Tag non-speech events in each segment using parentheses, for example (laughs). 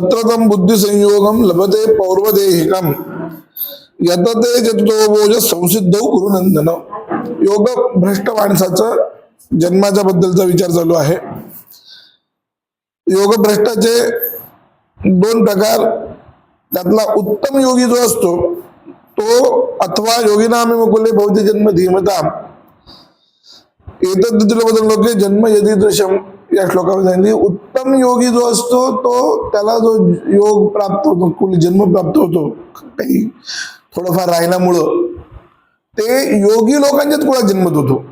तत्रतम बुद्धी संयोगम लभते पौर्वदेहिकम। यतते चतुर्भोज संसिद्ध गुरुनंदन योग भ्रष्ट माणसाचा जन्माच्या बद्दलचा विचार चालू आहे। योग भ्रष्टाचे दोन प्रकार त्यातला उत्तम योगी जो असतो तो अथवा योगिनामी मुकुले भौती जन्म धीमता। येतात लोके जन्म यदी दृश्यम। या श्लोकामध्ये सांगितली उत्तम योगी जो असतो तो त्याला जो योग प्राप्त होतो कुल जन्म प्राप्त होतो काही थोडंफार राहिल्यामुळं ते योगी लोकांच्याच कुळात जन्मत होतो.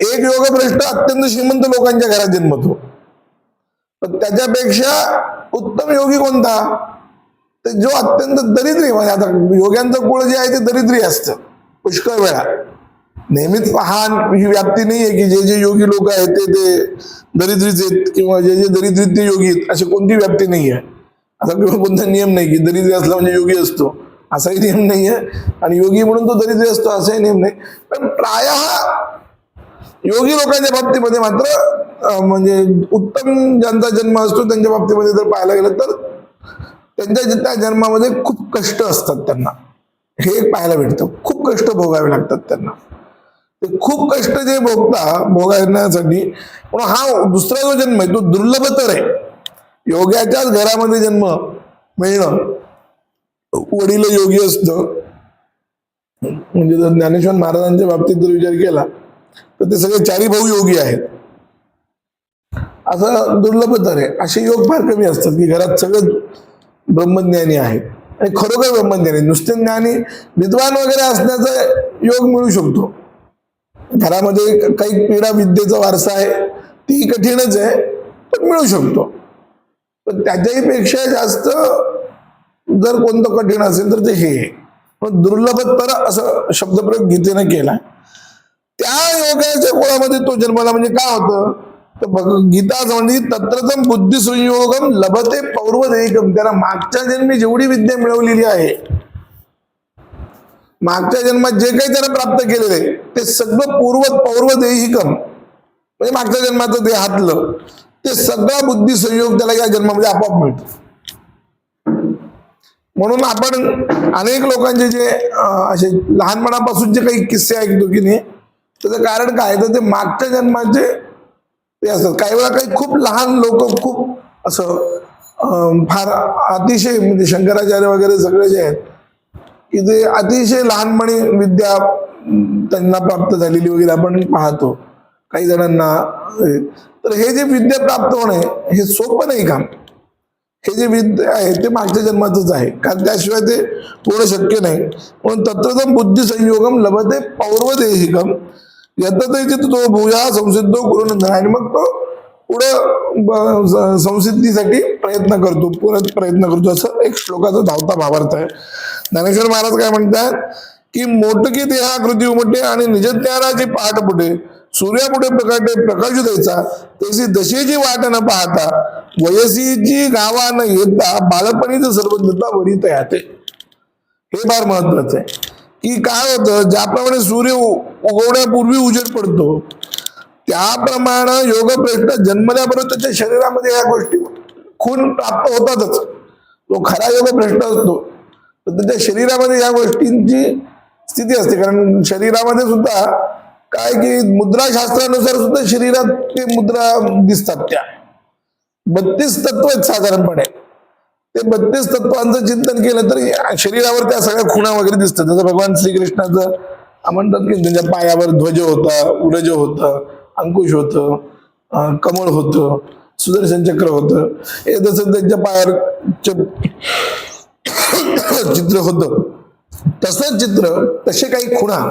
एक योगभ्रष्ट अत्यंत श्रीमंत लोकांच्या घरात जन्मतो पण त्याच्यापेक्षा उत्तम योगी कोणता? तर जो अत्यंत दरिद्री म्हणजे आता योग्यांचं कुळ जे आहे ते दरिद्री असतं पुष्कळ वेळा. नेहमीच लहान ही व्याप्ती नाही आहे की जे जे योगी लोक आहेत ते ते दरिद्रीच आहेत किंवा जे जे दरिद्रीत ते योगी आहेत अशी कोणती व्याप्ती नाही आहे असा किंवा कोणता नियम नाही की दरिद्री असला म्हणजे योगी असतो. असाही नियम नाही आहे आणि योगी म्हणून तो दरिद्री असतो असाही नियम नाही. पण प्राय योगी लोकांच्या बाबतीमध्ये मात्र म्हणजे उत्तम ज्यांचा जन्म असतो त्यांच्या बाबतीमध्ये जर पाहायला गेलं तर त्यांच्या त्या जन्मामध्ये खूप कष्ट असतात त्यांना. हे एक पाहायला भेटतं. खूप कष्ट भोगावे लागतात त्यांना. ते खूप कष्ट जे भोगता भोगण्यासाठी पण हा दुसरा जो जन्म आहे तो दुर्लभ तर आहे. योग्याच्याच घरामध्ये जन्म मिळणं वडील योगी असतं. म्हणजे जर ज्ञानेश्वर महाराजांच्या बाबतीत जर विचार केला तर ते सगळे चारी भाऊ योगी आहेत. असं दुर्लभ तर आहे. असे योग फार कमी असतात की घरात सगळं ब्रह्मज्ञानी आहेत. आणि खरोखर ब्रह्मज्ञानी नुसते ज्ञानी विद्वान वगैरे असण्याचा योग मिळू शकतो. घरामध्ये काही क्रीडा विद्येचा वारसा आहे ती कठीणच आहे पण मिळू शकतो. पण त्याच्याही पेक्षा जास्त जर कोणतं कठीण असेल तर ते हे पण दुर्लभतर असं शब्दप्रयोग गीतेनं केला त्या योगाच्या कुळामध्ये तो जन्माला म्हणजे काय होतं? तर गीता म्हणजे तत्रतम बुद्धी संयोगम लभते पौर्वदेहिकम त्याला मागच्या जन्मी जेवढी विद्या मिळवलेली आहे मागच्या जन्मात जे काही त्यानं प्राप्त केलेलं आहे ते सगळं पूर्व देहिकम म्हणजे मागच्या जन्माचं ते हातलं ते सगळा बुद्धी संयोग त्याला या जन्मामध्ये आपोआप मिळतो. म्हणून आपण अनेक लोकांचे जे असे लहानपणापासून जे काही किस्से ऐकतो की नाही त्याचं कारण काय? तर ते मागच्या जन्माचे ते असतात. काही वेळा काही खूप लहान लोक खूप असं फार अतिशय म्हणजे शंकराचार्य वगैरे सगळे जे आहेत की ते अतिशय लहानपणी विद्या त्यांना प्राप्त झालेली वगैरे आपण पाहतो. काही जणांना तर हे जे विद्या प्राप्त होणे हे सोपं नाही काम हे जे विद्या आहे ते मागच्या जन्मातच आहे. कारण त्याशिवाय ते पूर्ण शक्य नाही. म्हणून तत्वतम बुद्धी संयोगम लभते पौर्वदेहिकम. यतते तो भूया संसिद्ध गुरुनंदन आणि मग तो पुढं संसिद्धीसाठी प्रयत्न करतो परत प्रयत्न करतो असं एक श्लोकाचा धावता भावार्थ आहे. ज्ञानेश्वर महाराज काय म्हणतात की मोटकी देहाकृती उमटे आणि निजज्ञानाची पहाट पुढे सूर्यापुढे प्रकाटे प्रकाश द्यायचा त्याची दशेची वाट न पाहता वयसीची गावा न येता बालपणीच सर्वज्ञता वरीत याते हे फार महत्वाचं आहे. की काय होतं ज्याप्रमाणे सूर्य उ- उगवण्यापूर्वी उजेड पडतो त्याप्रमाणे प्रश्न जन्मल्याबरोबर त्याच्या शरीरामध्ये या गोष्टी खून प्राप्त होतातच. तो खरा योग प्रश्न असतो. तर त्याच्या शरीरामध्ये या गोष्टींची स्थिती असते. कारण शरीरामध्ये सुद्धा काय की मुद्राशास्त्रानुसार सुद्धा शरीरात ते मुद्रा दिसतात त्या. बत्तीस तत्व आहेत साधारणपणे. ते बत्तीस तत्वांचं चिंतन केलं तर या शरीरावर त्या सगळ्या खुणा वगैरे दिसतात. जसं भगवान श्रीकृष्णाचं म्हणतात की त्यांच्या पायावर ध्वज होता उरज होतं. अंकुश होतं कमळ होतं सुदर्शन चक्र होतं. हे जसं त्यांच्या पायावर च- चित्र होतं तसं चित्र तसे काही खुणा.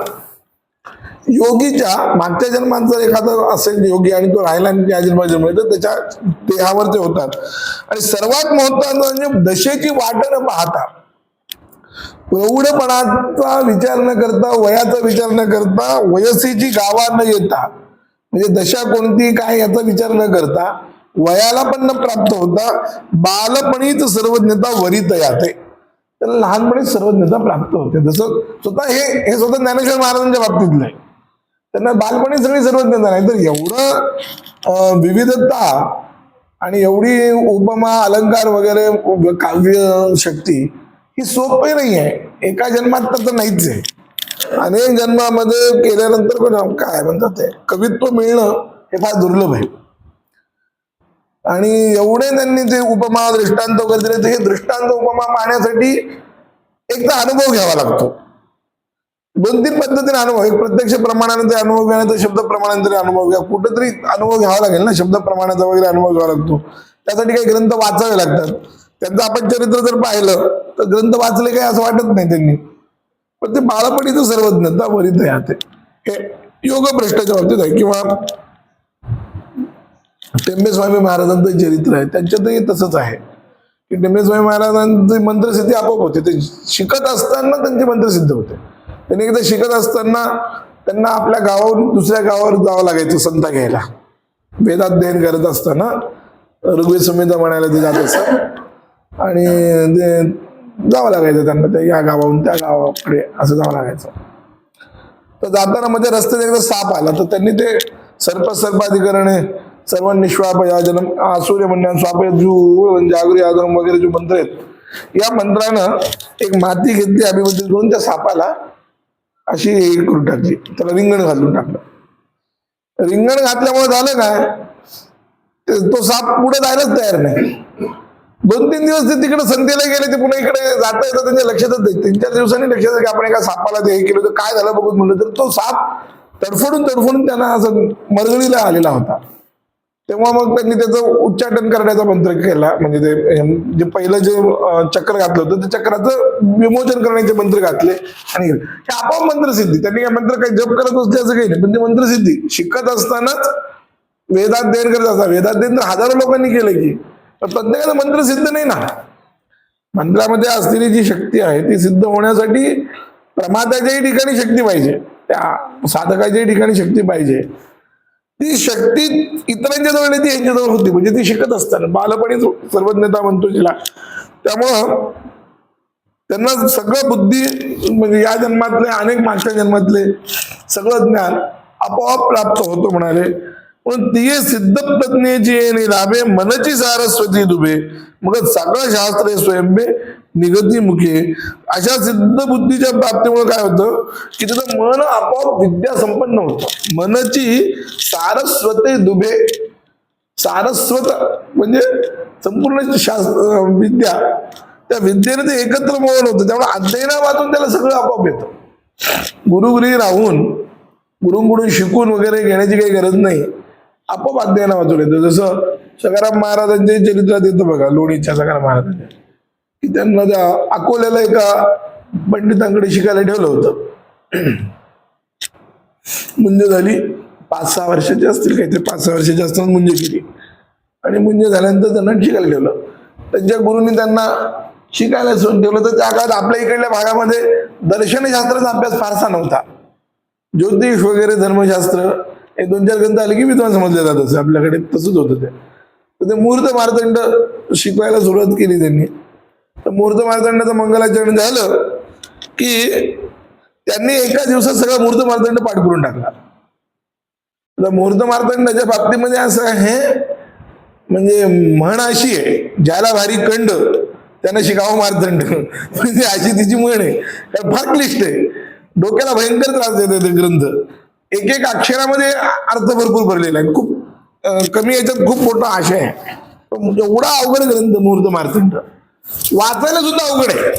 योगीच्या मागच्या जन्मात जर एखादा असेल योगी आणि तो राहिला आणि त्या जन्मात जन्म तर त्याच्या देहावर ते होतात. आणि सर्वात महत्वाचं म्हणजे दशेची वाट न पाहता प्रौढपणाचा विचार न करता वयाचा विचार न करता वयसीची गावा न येता म्हणजे दशा कोणती काय याचा विचार न करता वयाला पण न प्राप्त होता बालपणीच सर्वज्ञता वरित याते त्याला लहानपणी सर्वज्ञता प्राप्त होते. जसं स्वतः हे हे स्वतः ज्ञानेश्वर महाराजांच्या बाबतीतलं आहे. त्यांना बालपणी सगळी सर्वज्ञता नाही. तर एवढं विविधता आणि एवढी उपमा अलंकार वगैरे काव्य शक्ती ही सोपी नाही आहे एका जन्मात तर नाहीच आहे. अनेक जन्मामध्ये केल्यानंतर पण काय म्हणतात ते कवित्व मिळणं हे फार दुर्लभ आहे. आणि एवढे त्यांनी ते उपमा दृष्टांत वगैरे दिले हे दृष्टांत उपमा पाहण्यासाठी एक तर अनुभव घ्यावा लागतो. दोन तीन पद्धतीने अनुभव एक प्रत्यक्ष प्रमाणाने ते अनुभव घ्या तर शब्द प्रमाणाने तरी अनुभव घ्या. कुठेतरी अनुभव घ्यावा लागेल ना शब्द प्रमाणाचा वगैरे अनुभव घ्यावा लागतो. त्यासाठी काही ग्रंथ वाचावे लागतात. त्यांचं आपण चरित्र जर पाहिलं तर ग्रंथ वाचले काही असं वाटत नाही त्यांनी. पण ते बाळापणीचं सर्वज्ञता वरित आहे ते. हे योग भ्रष्टाच्या बाबतीत आहे किंवा टेंबेस्वामी महाराजांचं चरित्र आहे त्यांच्यातही तसंच आहे. की टेंबेस्वामी महाराजांची मंत्रसिद्धी आपोआप होते. ते शिकत असताना त्यांची मंत्रसिद्ध होते. त्यांनी एकदा शिकत असताना त्यांना आपल्या गावावरून दुसऱ्या गावावर जावं लागायचं संता घ्यायला. वेदाध्ययन करत असताना ऋग्वेद संहिता म्हणायला ते जात असत. आणि जावं लागायचं त्यांना त्या या गावाहून त्या गावाकडे असं जावं लागायचं. तर जाताना मध्ये रस्त्यात एकदा साप आला तर त्यांनी ते सर्प सर्पाधिकरणे सर्व निश्वाप या जन्म आसूर्य म्हणण्या स्वाप जू जागरी म्हणजे आदम वगैरे जे मंत्र आहेत या मंत्रानं एक माती घेतली अभिमंत्रित करून त्या सापाला अशी हे करून टाकली. त्याला रिंगण घालून टाकलं. रिंगण घातल्यामुळे झालं काय? तो साप पुढे जायलाच तयार नाही. दोन तीन दिवस ते तिकडे संध्याला गेले ते पुन्हा इकडे जाता येतं त्यांच्या लक्षातच नाही. तीन चार दिवसांनी लक्षात की आपण एका सापाला ते हे केलं तर काय झालं बघून म्हणलं तर तो साप तडफडून तडफडून त्यांना असं मरगळीला आलेला होता. तेव्हा मग त्यांनी त्याचं उच्चाटन करण्याचा मंत्र केला. म्हणजे ते जे पहिलं जे चक्र घातलं होतं ते चक्राचं विमोचन करण्याचे मंत्र घातले. आणि हे आपोआप मंत्रसिद्धी. त्यांनी काय मंत्र काही जप करत असल्याचं काही नाही पण ते मंत्रसिद्धी. शिकत असतानाच वेदाध्ययन करत असतात. वेदाध्ययन तर हजारो लोकांनी केलं की. पण प्रत्येकाचं मंत्र सिद्ध नाही ना? मंत्रामध्ये असलेली जी शक्ती आहे ती सिद्ध होण्यासाठी प्रमाताच्याही ठिकाणी शक्ती पाहिजे. त्या साधकाच्याही ठिकाणी शक्ती पाहिजे. ती शक्ती इतरांच्या जवळ ती यांच्याजवळ होती. म्हणजे ती शिकत असताना. बालपणी सर्वज्ञता म्हणतो तिला त्यामुळं त्यांना सगळं बुद्धी म्हणजे या जन्मातले अनेक मागच्या जन्मातले सगळं ज्ञान आपोआप प्राप्त होतं म्हणाले. पण ती सिद्ध प्रज्ञेची येणे लाभे मनची सारस्वती दुबे. मग सगळं शास्त्र हे स्वयंबे निगती मुखे. अशा सिद्ध बुद्धीच्या प्राप्तीमुळे काय होतं? की तिथं मन आपोआप विद्या संपन्न होतं. मनची सारस्वते दुबे. सारस्वत म्हणजे संपूर्ण शास्त्र विद्या. त्या विद्येने ते एकत्र मोहन होतं. त्यामुळे अध्ययनावातून त्याला सगळं आपोआप येतं. गुरुगुरी राहून गुरुंकडून शिकून वगैरे घेण्याची काही गरज नाही. आपोआप अध्ययनावातून येतं. जसं सकाराम महाराजांचे चरित्रात येतं बघा लोणीच्या सकाराम महाराजांच्या की त्यांना त्या अकोल्याला एका पंडितांकडे शिकायला ठेवलं होतं. (clears throat) मुंज झाली. पाच सहा वर्षाची असतील काहीतरी पाच सहा वर्षाची असताना मुंज केली. आणि मुंज झाल्यानंतर त्यांना शिकायला ठेवलं. त्यांच्या गुरुंनी त्यांना शिकायला सोडून ठेवलं. तर त्या काळात आपल्या इकडल्या भागामध्ये दर्शनशास्त्राचा अभ्यास फारसा नव्हता. ज्योतिष वगैरे धर्मशास्त्र एक दोन चार ग्रंथ आले की विद्वान समजले जात असे आपल्याकडे तसंच होतं ते. तर ते मूर्त मार्तंड शिकवायला सुरुवात केली त्यांनी. तर मूर्त मार्तंडाचं मंगलाचरण झालं की त्यांनी एका दिवसात सगळा मूर्त मार्दंड पाठ करून टाकला. तर मूर्त मार्तंडाच्या बाबतीमध्ये असं आहे म्हणजे म्हण अशी आहे ज्याला भारी कंड त्यांना शिकावं मार्दंड म्हणजे अशी तिची म्हण आहे. फार क्लिष्ट आहे. डोक्याला भयंकर त्रास देते ते ग्रंथ. एक एक अक्षरामध्ये अर्थ भरपूर भरलेला आहे. खूप कमी याच्यात खूप मोठा आशय आहे. एवढा अवघड ग्रंथ मुहूर्त मार्तंड वाचायला सुद्धा अवघड आहे.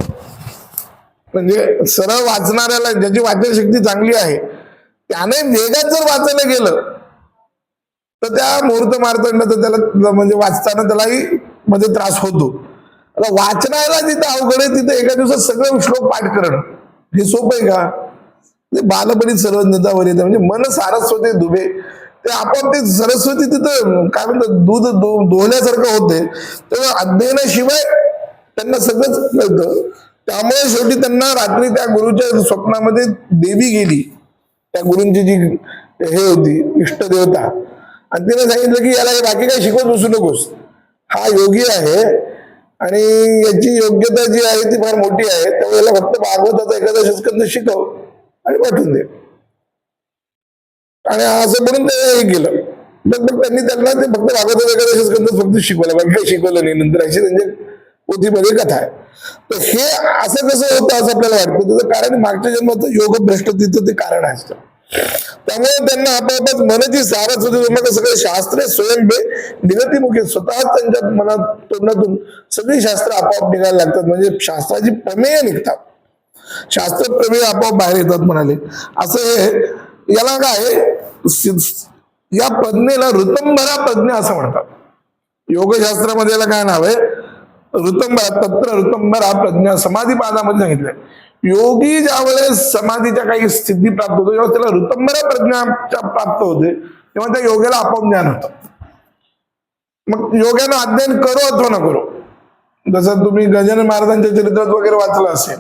म्हणजे सरळ वाचणाऱ्याला ज्याची वाचन शक्ती चांगली आहे त्याने वेगात जर वाचायला गेलं तर त्या मुहूर्त मार्तंडाचं त्याला म्हणजे वाचताना त्यालाही मध्ये त्रास होतो. आता वाचनाला जिथं अवघड आहे तिथं एका दिवसात सगळं श्लोक पाठ करणं. हे सोपं आहे का? म्हणजे ते बालपणीत सर्वज्ञतावर येते. म्हणजे मन सारस्वती दुबे. ते आपण ते सरस्वती तिथं काय म्हणतात दूध दोहल्यासारखं होते. तेव्हा अध्ययनाशिवाय त्यांना सगळंच कळतं त्यामुळे शेवटी त्यांना रात्री त्या गुरुच्या स्वप्नामध्ये देवी गेली. त्या गुरूंची जी हे होती इष्टदेवता. आणि तिने सांगितलं की याला हे बाकी काही शिकवत बसू नकोस. हा योगी आहे आणि याची योग्यता जी आहे ती फार मोठी आहे. त्यामुळे याला फक्त भागवताचा एखादा शस्कंद शिकव. आणि पाठवून दे. आणि असं म्हणून ते हे केलं. मग मग त्यांनी त्यांना ते फक्त भागवत वगैरे स्कंद फक्त शिकवलं. बाकी काही शिकवलं नाही. नंतर अशी त्यांच्या पोथीमध्ये कथा आहे. तर हे असं कसं होतं असं आपल्याला वाटतं. त्याचं कारण मागच्या जन्माचं योग भ्रष्टतेचं ते कारण असतं. त्यामुळे त्यांना आपापच मनाची सारच होती. तुम्हाला सगळे शास्त्रे स्वयंभे निगतीमुखी स्वतः त्यांच्या मनात तोंडातून सगळी शास्त्र आपोआप निघायला लागतात. म्हणजे शास्त्राची प्रमेय निघतात. शास्त्र प्रमेय आपोआप बाहेर येतात म्हणाले. असं हे याला काय या प्रज्ञेला ऋतंभरा प्रज्ञा असं म्हणतात. योगशास्त्रामध्ये याला काय नाव आहे? ऋतंभरा तत्र ऋतंभरा प्रज्ञा समाधी पादामध्ये सांगितलंय. योगी ज्यावेळेस समाधीच्या काही स्थिती प्राप्त होतो तेव्हा त्याला ऋतंभरा प्रज्ञा प्राप्त होते तेव्हा त्या योग्याला आपोआप ज्ञान होतं. मग योग्यानं अध्ययन करो अथवा न करो. जसं तुम्ही गजानन महाराजांच्या चरित्रात वगैरे वाचलं असेल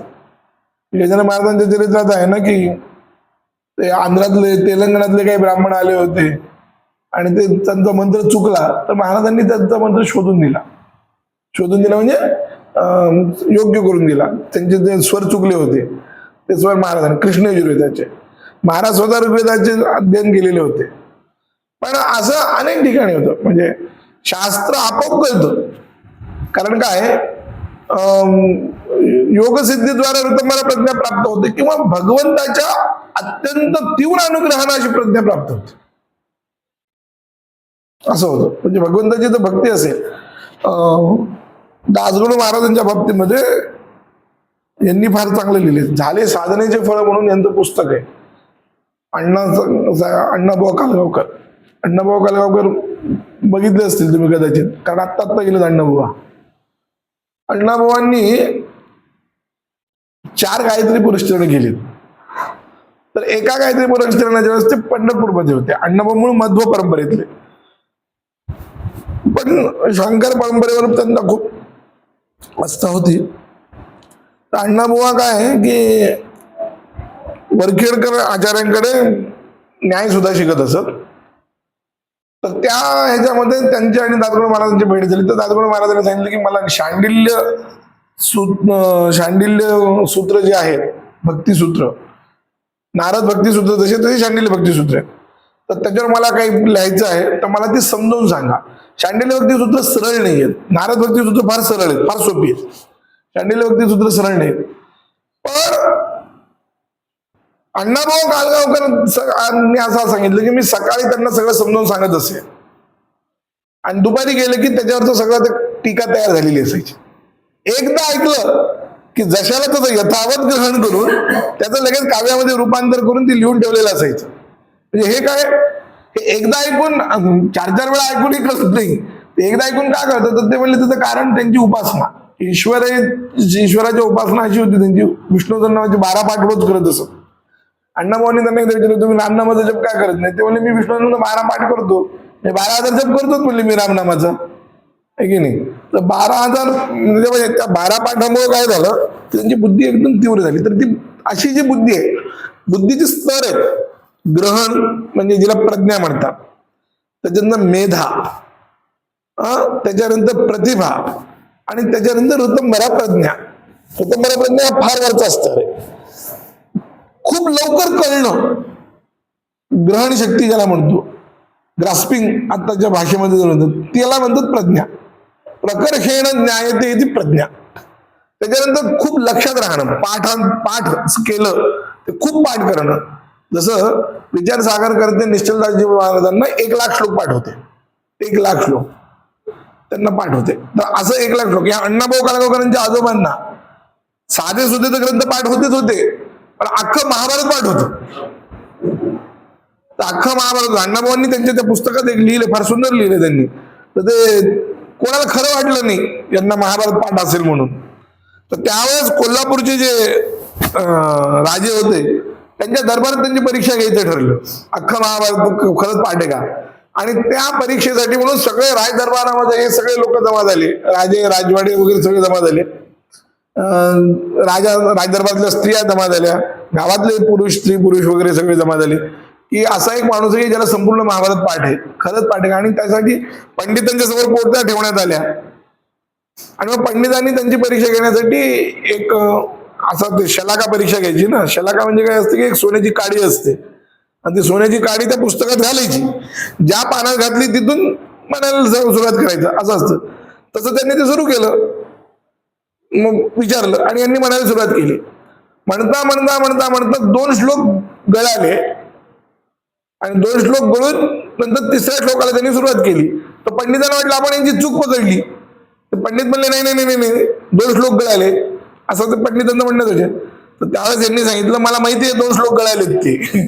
गजानन महाराजांच्या चरित्रात आहे ना की? ते आंध्रातले तेलंगणातले काही ब्राह्मण आले होते. आणि ते त्यांचा मंत्र चुकला तर महाराजांनी त्यांचा मंत्र शोधून दिला. शोधून दिला म्हणजे योग्य करून दिला. त्यांचे जे स्वर चुकले होते ते स्वर महाराजांनी कृष्ण यजुर्वेदाचे. महाराज स्वतः ऋग्वेदाचे अध्ययन केलेले होते. पण असं अनेक ठिकाणी होतं. म्हणजे शास्त्र आपोआप कळतं. कारण काय? योगसिद्धीद्वारे ऋतंभरा प्रज्ञा प्राप्त होते किंवा भगवंताच्या अत्यंत तीव्र अनुग्रहाने अशी प्रज्ञा प्राप्त होते. असं होतं. म्हणजे भगवंताची जर भक्ती असेल. अं, दासगुरु महाराजांच्या बाबतीमध्ये यांनी फार चांगले लिहिले झाले साधनेचे फळ म्हणून यांचं पुस्तक आहे. अण्णा अण्णाभाऊ कालगावकर. अण्णाभाऊ कालगावकर बघितले असतील तुम्ही कदाचित. कारण आत्ता आत्ता गेले अण्णाभाऊ. अण्णाभावांनी चार गायत्री पुरस्करण केले तर एका गायत्री पुरस्करणाच्या वेळेस ते पंढरपूरमध्ये होते. अण्णाभाऊ मूळ मध्व परंपरेतले. पण शंकर परंपरेवर त्यांना खूप आस्था होती. तर अण्णाबुवा काय आहे की वरखेडकर आचार्यांकडे न्याय सुद्धा शिकत असत. तर त्या ह्याच्यामध्ये त्यांची आणि दादगुण महाराजांची भेट झाली. तर दादगुण महाराजांनी सांगितलं की मला शांडिल्य सूत शांडिल्य सूत्र जे आहेत भक्तिसूत्र. नारद भक्तिसूत्र जसे तसे शांडिल्य भक्तिसूत्र आहे तर त्याच्यावर मला काही लिहायचं आहे तर मला ते समजावून सांगा. शांडिल्य भक्तिसूत्र सरळ नाही आहेत नारद भक्तिसूत्र फार सरळ आहेत फार सोपी आहेत. शांडिल्य भक्तिसूत्र सरळ नाही पण अण्णाभाऊ कालगावकर असं सांगितलं की मी सकाळी त्यांना सगळं समजावून सांगत असे. आणि दुपारी गेलं की त्याच्यावरचं सगळं टीका तयार झालेली असायची. एकदा ऐकलं की जशाला त्याचं यथावत ग्रहण करून त्याचं लगेच काव्यामध्ये रूपांतर करून ती लिहून ठेवलेलं असायचं. म्हणजे हे काय? हे एकदा ऐकून चार चार वेळा ऐकूनही कळत नाही. एकदा ऐकून काय कळतं तर ते म्हणले त्याचं कारण त्यांची उपासना. ईश्वर ईश्वराची उपासना अशी होती त्यांची विष्णू नावाची बारा पाठ रोज करत असत. अण्णाभाऊनी त्यांना एकदा विचारलं तुम्ही रामनामाचा जप काय करत नाही? ते म्हणले मी विष्णू बारा पाठ करतो. मी बारा हजार जप करतोच म्हणले मी रामनामाचा. आहे की नाही? तर बारा हजार म्हणजे म्हणजे त्या बारा पाठामुळे काय झालं? त्यांची बुद्धी एकदम तीव्र झाली. तर ती अशी जी बुद्धी आहे बुद्धीचे स्तर आहेत ग्रहण म्हणजे जिला प्रज्ञा म्हणतात. त्याच्यानंतर मेधा त्याच्यानंतर प्रतिभा आणि त्याच्यानंतर ऋतंबरा प्रज्ञा. ऋतंबरा प्रज्ञा हा फार वरचा स्तर आहे. खूप लवकर कळणं. ग्रहण शक्ती ज्याला म्हणतो. ग्रास्पिंग आताच्या भाषेमध्ये जर म्हणतात त्याला म्हणतात प्रज्ञा. प्रकर्षेण ज्ञायते ती प्रज्ञा. त्याच्यानंतर खूप लक्षात राहणं. पाठान पाठ केलं ते खूप पाठ करणं. जसं विचार सागर करते निश्चलदासजी महाराजांना एक लाख श्लोक पाठवते एक लाख श्लोक. त्यांना पाठवते तर असं एक लाख श्लोक. या अण्णाभाऊ काळगावकरांच्या आजोबांना साधे सुधे तर ग्रंथ पाठ होतेच होते. पण अख्खं महाभारत पाठ होतं. तर अख्खं महाभारत अण्णाभाऊंनी त्यांच्या त्या पुस्तकात एक लिहिले फार सुंदर लिहिले त्यांनी. तर ते कोणाला खरं वाटलं नाही यांना महाभारत पाठ असेल म्हणून. तर त्यावेळेस कोल्हापूरचे जे राजे होते त्यांच्या दरबारात त्यांची परीक्षा घ्यायचं ठरलं. अख्खं महाभारत खरंच पाठ आहे का? आणि त्या परीक्षेसाठी म्हणून सगळे राज दरबारामध्ये हे सगळे लोक जमा झाले. राजे राजवाडे वगैरे सगळे जमा झाले. राजा राजदरबारातल्या स्त्रिया जमा झाल्या. गावातले पुरुष स्त्री पुरुष वगैरे सगळे जमा झाले. की असा एक माणूस आहे की ज्याला संपूर्ण महाभारत पाठ आहे. खरंच पाठ आहे. आणि त्यासाठी पंडितांच्या समोर कोर्ट्या ठेवण्यात आल्या. आणि मग पंडितांनी त्यांची परीक्षा घेण्यासाठी एक असा ते शलाका परीक्षा घ्यायची ना. शलाका म्हणजे काय असते की एक सोन्याची काडी असते. आणि ती सोन्याची काडी त्या पुस्तकात घालायची. ज्या पानात घातली तिथून म्हणायला सुरुवात करायचं. असं असतं. तसं त्यांनी ते सुरू केलं. मग विचारलं आणि यांनी म्हणायला सुरुवात केली. म्हणता म्हणता म्हणता म्हणता दोन श्लोक गळाले आणि दोन श्लोक गळून नंतर तिसऱ्या श्लोकाला त्यांनी सुरुवात केली. तर पंडितांना वाटलं आपण यांची चूक पकडली. तर पंडित म्हणले नाही नाही नाही नाही नाही. दोन श्लोक गळाले. असं ते पंडितांना म्हणत होते. तर त्यावेळेस यांनी सांगितलं मला माहिती आहे दोन श्लोक गळालेत ते.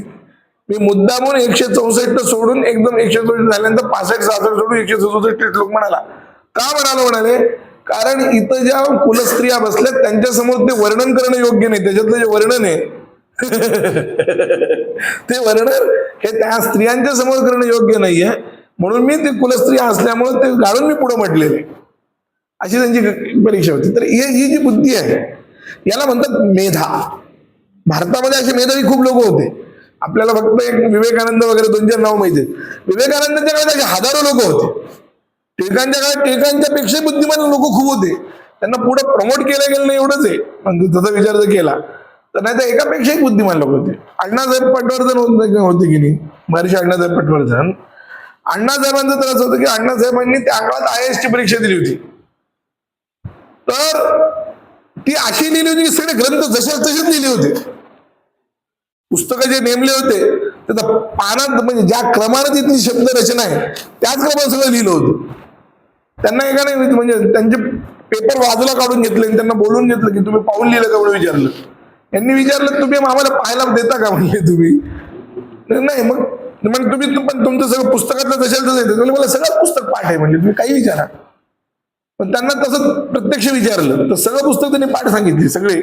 मी मुद्दामून एकशे चौसष्ट सोडून एकदम एकशे चौसष्ट झाल्यानंतर पासष्ट सहासष्ट सोडून एकशे चौसष्ट श्लोक म्हणाला. का म्हणालो म्हणाले? कारण इथं ज्या कुलस्त्रिया बसल्यात त्यांच्यासमोर ते वर्णन करणं योग्य नाही. त्याच्यातलं जे वर्णन आहे (laughs) ते वर्णन हे त्या स्त्रियांच्या समोर करणं योग्य नाहीये. म्हणून मी ते कुलस्त्रिया असल्यामुळे ते गाळून मी पुढे म्हटलेले अशी त्यांची परीक्षा होती. तर ही ही जी बुद्धी आहे याला म्हणतात मेधा. भारतामध्ये असे मेधावी खूप लोक होते. आपल्याला फक्त एक विवेकानंद वगैरे दोन चार नाव माहिती आहेत. विवेकानंदांच्या काळात असे हजारो लोक होते. टिळकांच्या काळात टिळकांच्या पेक्षा बुद्धिमान लोक खूप होते. त्यांना पुढे प्रमोट केलं गेलं नाही एवढंच आहे. म्हणजे तसा विचार जर केला तर नाही तर एकापेक्षाही बुद्धिमान लोक होते. अण्णासाहेब पटवर्धन होते की नाही? महर्षी अण्णासाहेब पटवर्धन. अण्णासाहेबांचा त्रास होतं की अण्णासाहेबांनी त्या काळात आय एस ची परीक्षा दिली होती. तर ती अशी लिहिली होती की सगळे ग्रंथ जसे तसेच लिहिले होते. पुस्तकं जे नेमले होते. त्याचा पानात म्हणजे ज्या क्रमानं तिथली शब्द रचना आहे त्याच क्रमाने सगळं लिहिलं होतं. त्यांना एका नाही म्हणजे त्यांचे पेपर बाजूला काढून घेतले आणि त्यांना बोलून घेतलं की तुम्ही पाहून लिहिलं का म्हणून विचारलं? यांनी विचारलं तुम्ही आम्हाला पाहायला देता का? म्हणले तुम्ही. नाही मग म्हणजे तुम्ही पण तुमचं सगळं पुस्तकातलं तशाच येतं म्हणजे मला सगळं पुस्तक पाठ आहे. म्हणजे तुम्ही काही विचारा. पण त्यांना तसं प्रत्यक्ष विचारलं. तर सगळं पुस्तक त्यांनी पाठ सांगितली सगळे.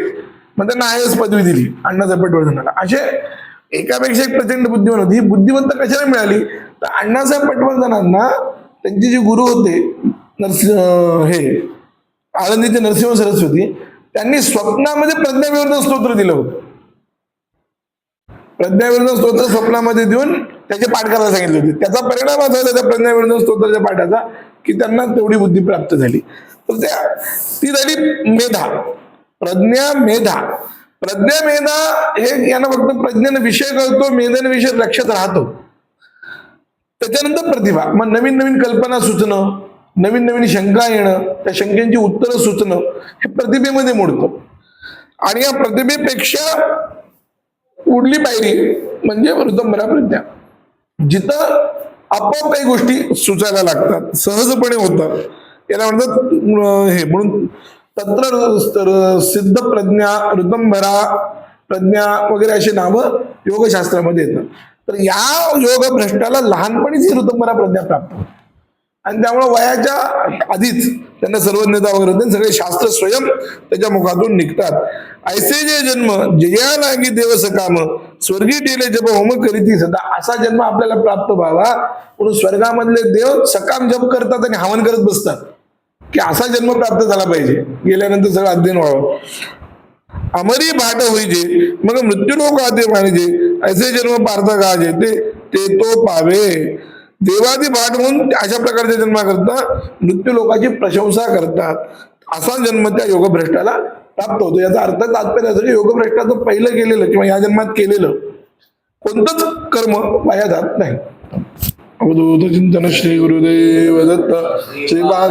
मग त्यांना आय एस पदवी दिली अण्णासाहेब पटवर्धनाला असे एकापेक्षा एक प्रचंड बुद्धिमान होती. ही बुद्धिमत्ता कशाला मिळाली? तर अण्णासाहेब पटवर्धनांना त्यांचे जे गुरु होते नरस हे आळंदीचे नरसिंह सरस्वती त्यांनी स्वप्नामध्ये प्रज्ञाविवर्धन स्तोत्र दिलं होतं. प्रज्ञाविवर्धन स्तोत्र स्वप्नामध्ये देऊन त्याचे पाठ करायला सांगितले होते. त्याचा परिणाम असा झाला त्या प्रज्ञाविवर्धन स्तोत्राच्या पाठाचा की त्यांना तेवढी बुद्धी प्राप्त झाली. तर त्या ती झाली मेधा. प्रज्ञा मेधा. प्रज्ञा मेधा हे यांना फक्त प्रज्ञेने विषय कळतो मेधेने विषय लक्षात राहतो. त्याच्यानंतर प्रतिभा. मग नवीन नवीन कल्पना सुचणं नवीन नवीन शंका येणं त्या शंकेची उत्तरं सुचणं हे प्रतिभेमध्ये मोडतं. आणि या प्रतिभेपेक्षा उडली पायरी म्हणजे वृद्धंबरा प्रज्ञा जिथं आपोआप काही गोष्टी सुचायला लागतात सहजपणे होतात. याला म्हणतात हे म्हणून तंत्र स्तर- सिद्ध प्रज्ञा ऋतंभरा प्रज्ञा वगैरे अशी नावं योगशास्त्रामध्ये येतात. तर या योग भ्रष्टाला लहानपणीच ही प्रज्ञा प्राप्त होते. आणि त्यामुळे वयाच्या आधीच त्यांना सर्वज्ञता वगैरे होते सगळे शास्त्र स्वयं त्याच्या मुखातून निघतात. ऐसे जे जन्म जया लागी देव सकाम स्वर्गी टेले जप होम करीती सदा. असा जन्म आपल्याला प्राप्त व्हावा. म्हणून स्वर्गामधले देव सकाम जप करतात आणि हवन करत बसतात. की असा जन्म प्राप्त झाला पाहिजे. गेल्यानंतर सगळं अध्ययन व्हावं. अमरी भाट होईजे मग मृत्यू लोक आते पाहिजे ऐसे जन्म पार्थ गाजे ते तो पावे. देवादी भाट म्हणून अशा प्रकारच्या जन्माकरता मृत्यू लोकाची प्रशंसा करतात. असा जन्म त्या योगभ्रष्टाला प्राप्त होतो. याचा अर्थ तात्पर्य असं की योगभ्रष्टाचं पहिलं केलेलं किंवा या जन्मात केलेलं कोणतंच कर्म वाया जात नाही. अवधूत चिंतन श्री गुरुदेव दत्त श्री